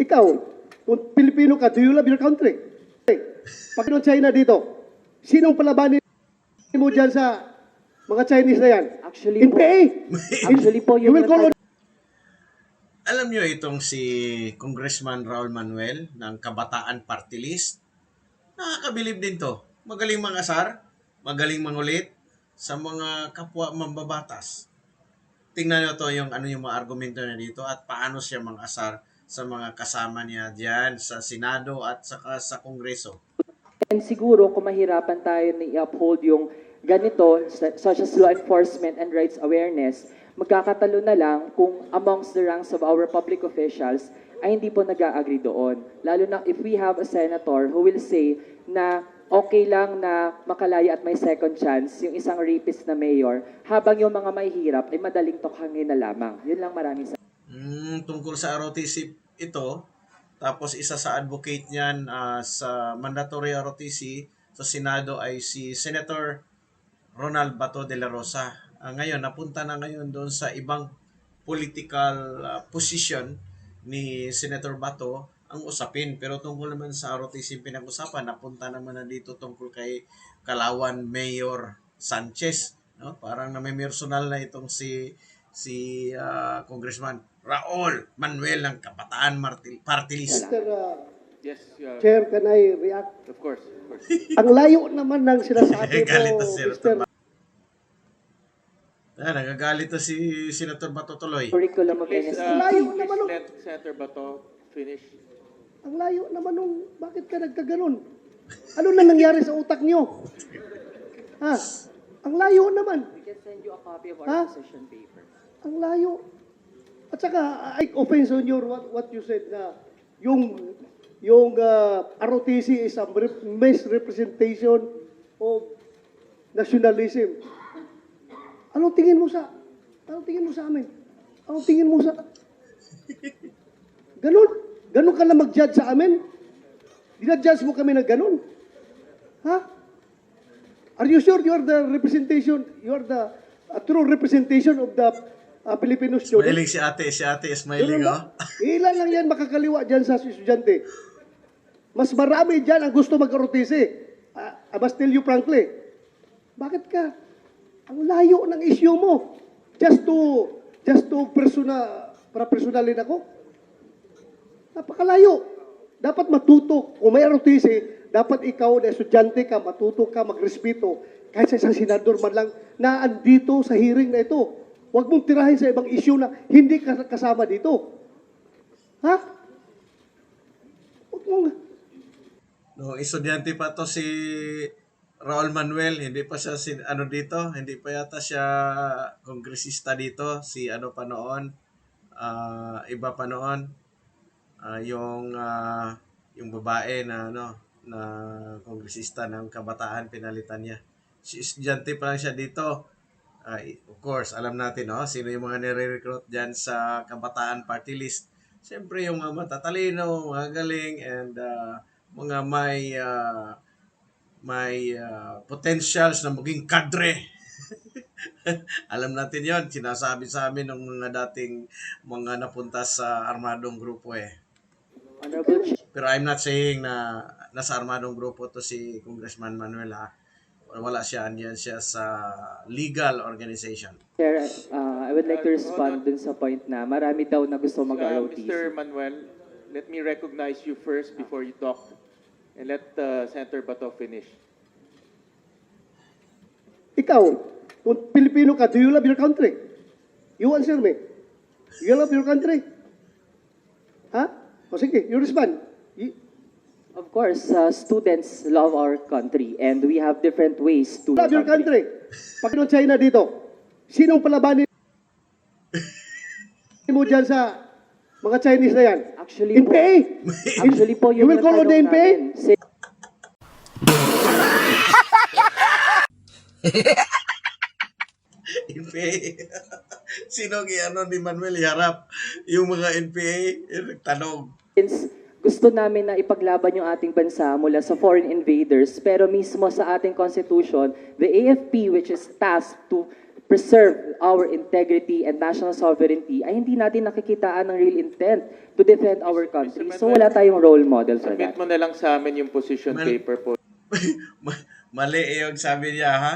Ikaw, kung Pilipino ka, do you love your country? Pag ng China dito, sinong palabanin mo dyan sa mga Chinese na yan? Actually po, NPA! actually po You yung will call on Alam nyo itong si Congressman Raul Manuel ng Kabataan Party List? Nakakabilib din to. Magaling mangasar, magaling mangulit sa mga kapwa mambabatas. Tingnan nyo to yung ano yung mga argumento niya dito at paano siya mangasar sa mga kasama niya diyan sa Senado at saka sa Kongreso. And siguro kung mahirapan tayo na i-uphold yung ganito, such as law enforcement and rights awareness, magkakatalo na lang kung amongst the ranks of our public officials ay hindi po nag-agree doon. Lalo na if we have a senator who will say na okay lang na makalaya at may second chance yung isang rapist na mayor, habang yung mga mahihirap ay madaling tokhangin na lamang. Yun lang maraming sa Mm, tungkol sa ROTC ito, tapos isa sa advocate niyan ah, sa mandatory ROTC sa Senado ay si Senator Ronald Bato de la Rosa. Ah, ngayon, napunta na ngayon doon sa ibang political ah, position ni Senator Bato ang usapin. Pero tungkol naman sa ROTC pinag-usapan, napunta naman na dito tungkol kay Kalawan Mayor Sanchez. No? Parang na may personal na itong si si ah, Congressman Raul Manuel ng Kabataan Marti- Party List. Mr. uh, Yes, uh, Chair, can I react? of course, of course. Ang layo naman ng sinasabi Galit mo, na si Mr. Senator Ah, nagagalit to si Senator Bato tuloy. curriculum of Please, NSC. uh, Layo please naman, let Senator Bato finish. Ang layo naman nung, bakit ka nagkaganon? Ano na nangyari sa utak nyo? Ha? Ang layo naman. We can send you a copy of our position paper. Ang layo. At saka, I offense on your what, what you said na yung yung uh, ROTC is a rep- misrepresentation of nationalism. Anong tingin mo sa Anong tingin mo sa amin? Anong tingin mo sa Ganun? Ganun ka na mag-judge sa amin? Dinadjudge mo kami na ganun? Ha? Are you sure you are the representation, you are the uh, true representation of the uh, Filipino students? Smiling si ate, si ate smiling oh. Ilan lang yan makakaliwa dyan sa estudyante. Mas marami dyan ang gusto mag-ROTC. Uh, I must tell you frankly. Bakit ka? Ang layo ng issue mo. Just to, just to persona, para personalin ako. Napakalayo. Dapat matuto. Kung may ROTC, dapat ikaw na estudyante ka, matuto ka, magrespeto. Kahit sa isang senador man lang na andito sa hearing na ito. Huwag mong tirahin sa ibang issue na hindi ka kasama dito. Ha? Huwag mong... No, estudyante pa to si Raul Manuel, hindi pa siya si, ano dito, hindi pa yata siya kongresista dito, si ano pa noon, ah, iba pa noon, Ah, yung ah, yung babae na ano na kongresista ng kabataan pinalitan niya. Si estudyante pa lang siya dito. Ah, i- of course, alam natin no, sino yung mga nire-recruit diyan sa kabataan party list. Siyempre yung mga matatalino, mga galing and ah, mga may ah, may ah, potentials na maging kadre. Alam natin yon sinasabi sa amin ng mga dating mga napunta sa armadong grupo eh. Chair, Pero I'm not saying na nasa armadong grupo to si Congressman Manuel ha. Wala siya, andiyan siya sa legal organization. uh, I would like to respond dun sa point na marami daw na gusto Uh, mag-ROTC. Mr. Manuel, let me recognize you first before you talk. And let uh, Senator Bato finish. Ikaw, kung Pilipino ka, do you love your country? You answer me. You love your country? Ha? O sige, you respond. Of course, uh, students love our country and we have different ways to love your country. Pag ng China dito, sinong palabanin mo dyan sa mga Chinese na yan? Actually NPA? actually po You yung will call on the natanong NPA? namin, NPA. Sino ano ni Manuel iharap? Yung mga NPA, eh, nagtanong. since gusto namin na ipaglaban yung ating bansa mula sa foreign invaders, pero mismo sa ating constitution, the AFP which is tasked to preserve our integrity and national sovereignty, ay hindi natin nakikitaan ng real intent to defend our country. So wala tayong role model for Submit that. mo na lang sa amin yung position Mal- paper po. Ma- Mali yung sabi niya ha.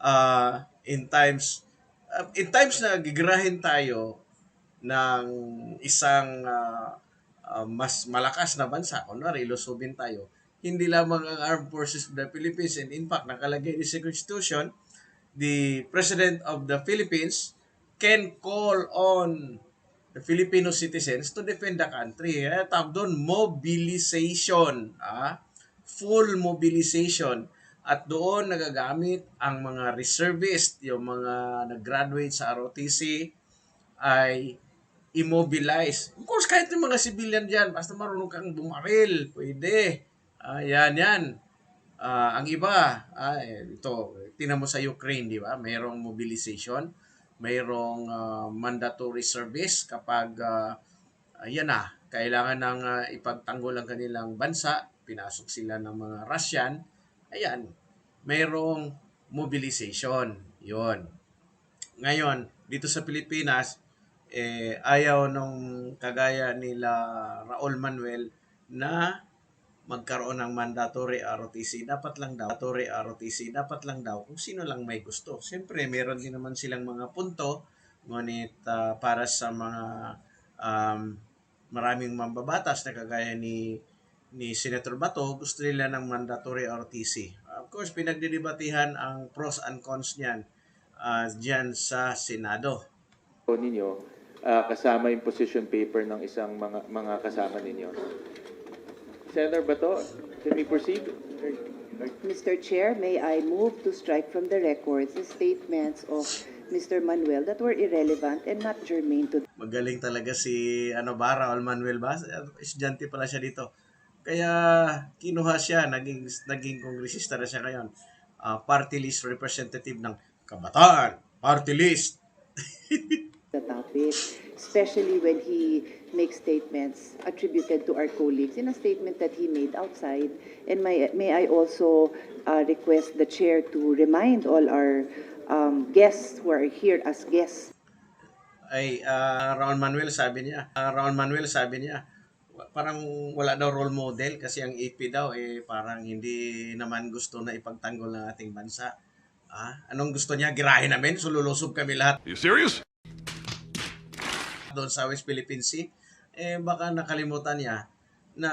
Ah, in times ah, in times na gigrahin tayo ng isang ah, ah, mas malakas na bansa, kunwari ilusubin tayo, hindi lamang ang Armed Forces of the Philippines and in fact nakalagay din sa Constitution, the President of the Philippines can call on the Filipino citizens to defend the country. Eh, tawag doon, mobilization. Ah? Full mobilization. At doon nagagamit ang mga reservist, yung mga nag-graduate sa ROTC, ay immobilize. Of course, kahit yung mga civilian dyan, basta marunong kang bumaril, pwede. Ah, yan. Ah, ang iba, ah, eh, ito, tinan mo sa Ukraine, di ba? Mayroong mobilization, mayroong ah, mandatory service kapag ah, ayan na, kailangan ng ah, ipagtanggol ang kanilang bansa, pinasok sila ng mga Russian, ayan, mayroong mobilization. Yon. Ngayon, dito sa Pilipinas, eh, ayaw nung kagaya nila Raul Manuel na magkaroon ng mandatory ROTC. Dapat lang daw, mandatory ROTC, dapat lang daw kung sino lang may gusto. Siyempre, meron din naman silang mga punto, ngunit ah, para sa mga um, maraming mambabatas na kagaya ni ni Senator Bato, gusto nila ng mandatory ROTC. Of course, pinagdidebatihan ang pros and cons niyan ah, dyan sa Senado. ninyo ah, kasama yung position paper ng isang mga mga kasama ninyo. Senator Bato, can we proceed? Mr. Chair, may I move to strike from the records the statements of Mr. Manuel that were irrelevant and not germane to Magaling talaga si ano ba, Raul Manuel ba? Estudyante pala siya dito. Kaya kinuha siya, naging naging kongresista na siya ngayon. Ah, party list representative ng kabataan. Party list. topic, especially when he makes statements attributed to our colleagues in a statement that he made outside. And may, may I also uh, request the chair to remind all our um, guests who are here as guests Ay, ah, Raul Manuel sabi niya, ah, Raul Manuel sabi niya, parang wala daw role model kasi ang EP daw eh parang hindi naman gusto na ipagtanggol ng ating bansa. Ah, anong gusto niya? Girahin namin, sululusob kami lahat. You serious? Doon sa West Philippine Sea, eh baka nakalimutan niya na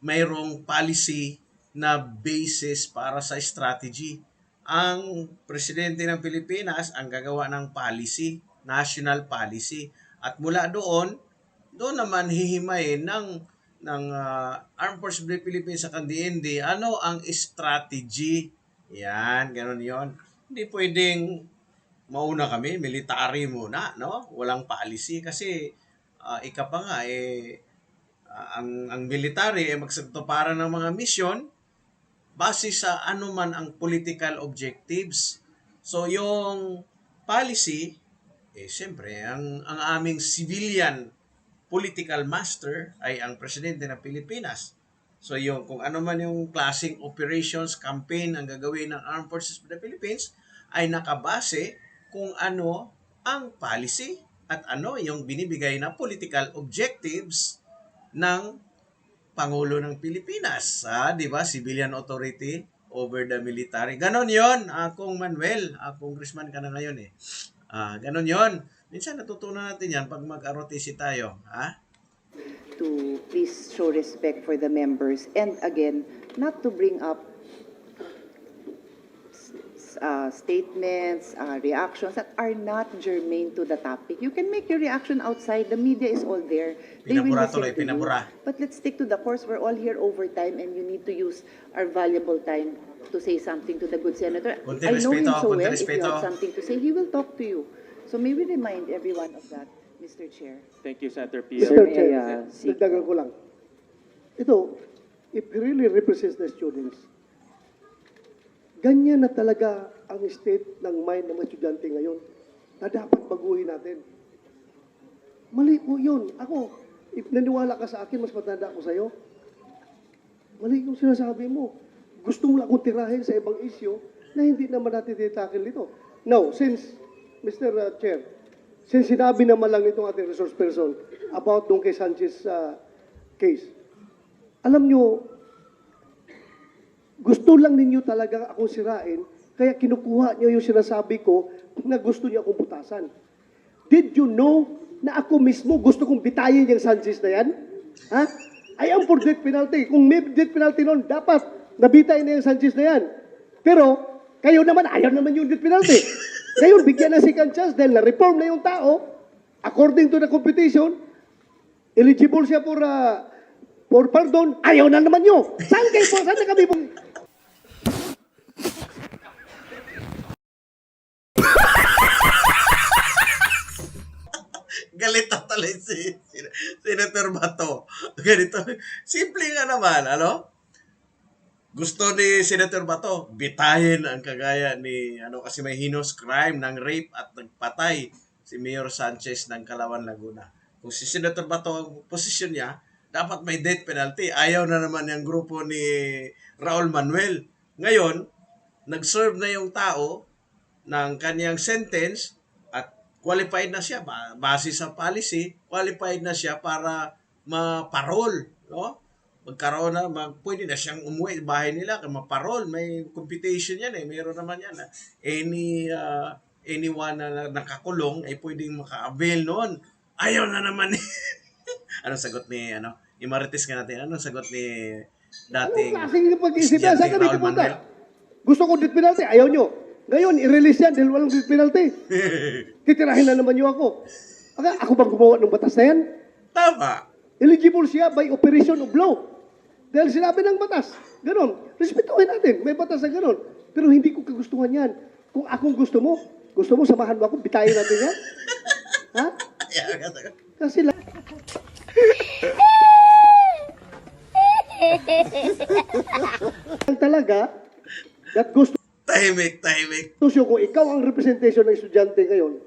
mayroong policy na basis para sa strategy. Ang presidente ng Pilipinas ang gagawa ng policy, national policy. At mula doon, doon naman hihimayin ng ng ah, Armed Forces of the Philippines sa DND, ano ang strategy? Yan, ganun yon. Hindi pwedeng mauna kami, military muna, no? Walang policy kasi ah, ika pa nga eh ah, ang ang military eh magsagtuparan ng mga misyon base sa ano man ang political objectives. So yung policy eh siyempre ang ang aming civilian political master ay ang presidente ng Pilipinas. So yung kung ano man yung klaseng operations, campaign ang gagawin ng Armed Forces of the Philippines ay nakabase kung ano ang policy at ano yung binibigay na political objectives ng Pangulo ng Pilipinas. Ah, di ba? Civilian authority over the military. Ganon yon Akong Manuel, ah, congressman ka na ngayon eh. Ah, ganon yon Minsan natutunan natin yan pag mag-ROTC tayo. Ha? to please show respect for the members and again, not to bring up uh, statements, uh, reactions that are not germane to the topic. You can make your reaction outside. The media is all there. They will Pinabura listen tuloy, to you. pinabura. But let's stick to the course. We're all here overtime and you need to use our valuable time to say something to the good senator. Konti I know him respeto, so konti well. If you respeto. have something to say, he will talk to you. So may we remind everyone of that, Mr. Chair. Thank you, Senator Pio. Sir, Mr. Chair, uh, dagdagan ko lang. Ito, if he really represents the students, ganyan na talaga ang state ng mind ng mga estudyante ngayon na dapat baguhin natin. Mali po yun. Ako, if naniwala ka sa akin, mas matanda ako sa'yo. Mali yung sinasabi mo. Gusto mo lang akong tirahin sa ibang issue na hindi naman natin titakel dito. Now, since Mr. uh, Chair, since sinabi naman lang nitong ating resource person about nung kay Sanchez uh, case, alam nyo, gusto lang ninyo talaga akong sirain, kaya kinukuha nyo yung sinasabi ko na gusto niyo akong butasan. Did you know na ako mismo gusto kong bitayin yung Sanchez na yan? Ha? I am for death penalty. Kung may death penalty noon, dapat nabitay na yung Sanchez na yan. Pero, kayo naman, ayaw naman yung death penalty. Ngayon, bigyan na second chance dahil na-reform na yung tao, according to the competition, eligible siya for, uh, for pardon, ayaw na naman nyo. Saan kayo po? Saan na kami pong... Galit na si, si Senator Bato. Ganito. Simple nga naman, ano? Gusto ni Senator Bato, bitahin ang kagaya ni, ano, kasi may heinous crime ng rape at nagpatay si Mayor Sanchez ng Kalawan, Laguna. Kung si Senator Bato ang posisyon niya, dapat may death penalty. Ayaw na naman yung grupo ni Raul Manuel. Ngayon, nag-serve na yung tao ng kanyang sentence qualified na siya ba- base sa policy, qualified na siya para ma-parol, no? Magkaroon na, mag, pwede na siyang umuwi bahay nila, kaya ma-parol, may competition yan eh, mayroon naman yan. ah. Any, uh, anyone na na- nakakulong ay pwedeng maka-avail noon. Ayaw na naman. Anong sagot ni, ano, ni Marites ka natin, anong sagot ni dating yan? Saan Estudyante kami Raul pupunta? Manuel? Gusto ko death penalty, ayaw nyo. Ngayon, i-release yan dahil walang penalty. Titirahin na naman nyo ako. Aka, ako bang gumawa ng batas na yan? Tama. Eligible siya by operation of law. Dahil sinabi ng batas. Ganon. Respetuhin natin. May batas na ganon. Pero hindi ko kagustuhan yan. Kung akong gusto mo, gusto mo samahan mo ako, bitayin natin yan? ha? Kasi lang. Ang talaga, that gusto Tahimik, tahimik. Tusyo, kung ikaw ang representation ng estudyante ngayon,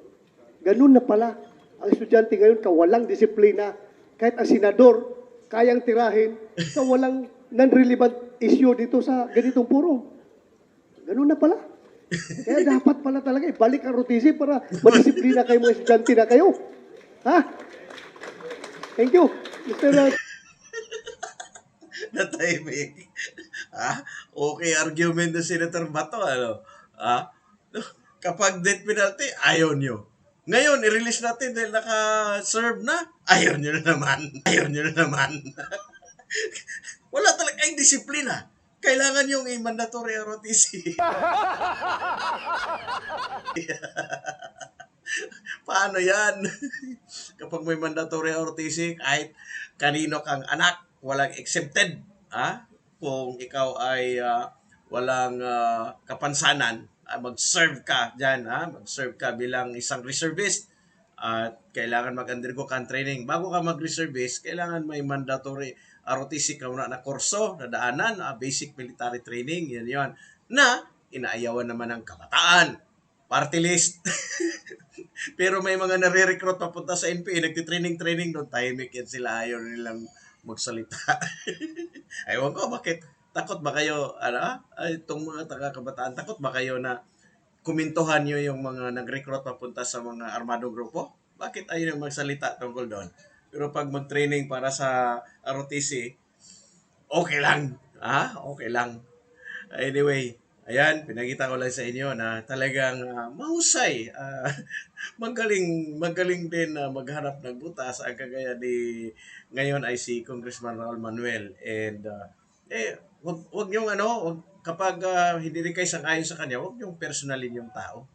ganun na pala. Ang estudyante ngayon, kawalang disiplina. Kahit ang senador, kayang tirahin, kawalang non-relevant issue dito sa ganitong forum. Ganun na pala. Kaya dapat pala talaga ibalik ang ROTC para madisiplina kayo mga estudyante na kayo. Ha? Thank you. Mr. uh, na tahimik. Ah, okay argument ng Senator Bato, ano? Ah, kapag death penalty, ayaw nyo. Ngayon, i-release natin dahil naka-serve na, ayaw nyo na naman. Ayaw nyo na naman. Wala talaga kayong disiplina. Kailangan yung i-mandatory ROTC. Paano yan? Kapag may mandatory ROTC, kahit kanino kang anak, walang exempted. Ha? Kung ikaw ay ah, walang ah, kapansanan, ah, mag-serve ka dyan. Ha? Mag-serve ka bilang isang reservist. At kailangan mag-undergo ka ng training. Bago ka mag-reservist, kailangan may mandatory ROTC ka muna na kurso, na daanan, ah, basic military training, yan yon na inaayawan naman ng kabataan. Party list. Pero may mga nare-recruit papunta sa NPA, nagtitraining-training doon, tahimik yan sila, ayaw nilang magsalita. Ewan ko, bakit? Takot ba kayo, ano, ay, itong mga taga-kabataan, takot ba kayo na kumintuhan nyo yung mga nag-recruit papunta sa mga armadong grupo? Bakit ayaw nyo magsalita tungkol doon? Pero pag mag-training para sa ROTC, okay lang. Ha? Okay lang. Anyway, ayan, pinakita ko lang sa inyo na talagang ah, mahusay. ah, magaling, magaling din na maghanap ng butas ang kagaya ni ngayon ay si Congressman Raul Manuel. And ah, eh, wag, wag yung ano, wag, kapag ah, hindi rin kayo sang-ayon sa kanya, wag yung personalin yung tao.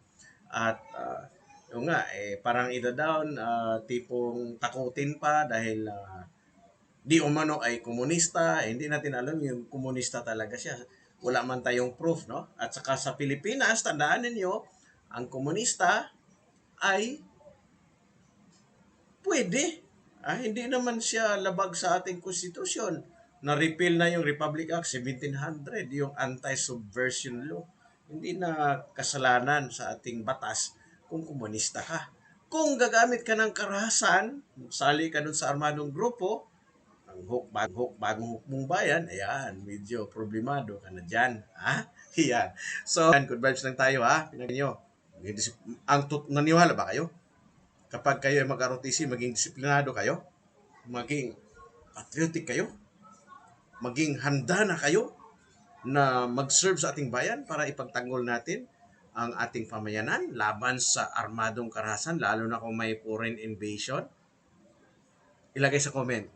At ah, yung nga, eh, parang ida-down, ah, tipong takutin pa dahil ah, di umano ay komunista, eh, hindi natin alam yung komunista talaga siya. Wala man tayong proof, no? At saka sa Pilipinas, tandaan ninyo, ang komunista ay pwede. Ah, hindi naman siya labag sa ating konstitusyon. Na-repeal na yung Republic Act 1700, yung anti-subversion law. Hindi na kasalanan sa ating batas kung komunista ka. Kung gagamit ka ng karahasan, sali ka dun sa armadong grupo, ang hook, bag, hook, bagong hook mong bayan, ayan, medyo problemado ka na dyan. Ha? Yan. So, good vibes lang tayo ha. Pinagin nyo. Ang tut- naniwala ba kayo? Kapag kayo ay mag-ROTC, maging disiplinado kayo, maging patriotic kayo, maging handa na kayo na mag-serve sa ating bayan para ipagtanggol natin ang ating pamayanan laban sa armadong karahasan, lalo na kung may foreign invasion. Ilagay sa comment.